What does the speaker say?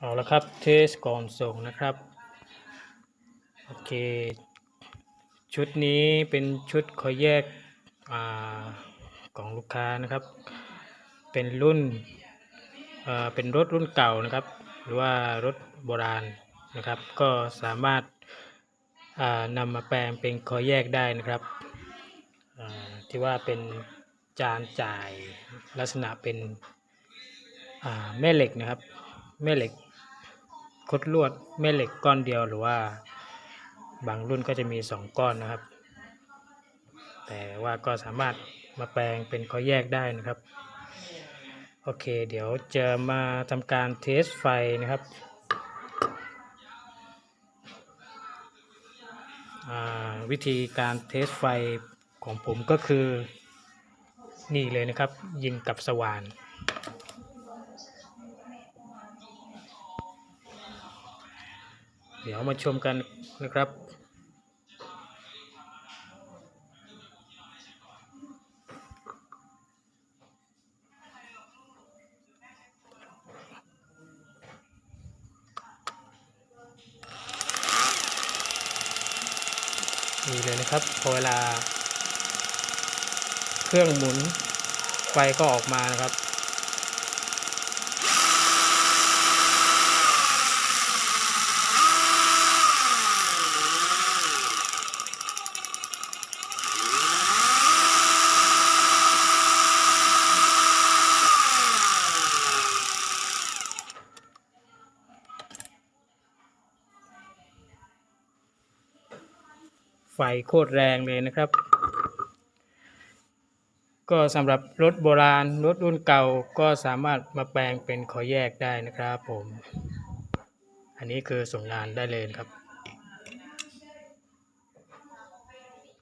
เอาละครับเทสก่อนส่งนะครับ โอเค ชุดนี้เป็นชุดคอยแยกอของลูกค้านะครับ เป็นรุ่นเป็นรถรุ่นเก่านะครับ หรือว่ารถโบราณนะครับ ก็สามารถานำมาแปลงเป็นคอยแยกได้นะครับที่ว่าเป็นจานจ่ายลักษณะเป็นแม่เหล็กนะครับ แม่เหล็ก คดลวดแม่เหล็กก้อนเดียวหรือว่า บางรุ่นก็จะมี 2 ก้อนนะครับ แต่ว่าก็สามารถมาแปลงเป็นข้อแยกได้นะครับ โอเค เดี๋ยวจะมาทำการเทสไฟนะครับวิธีการเทสไฟของผมก็คือนี่เลยนะครับ ยิงกับสว่าน เดี๋ยวมาชมกันนะครับนี่เลยนะครับพอเวลา เครื่องหมุนไฟก็ออกมานะครับ ไฟโคตรแรงเลยนะครับ ก็สำหรับรถโบราณรถรุ่นเก่าก็สามารถมาแปลงเป็นขอแยกได้นะครับผม อันนี้คือส่งงานได้เลยครับ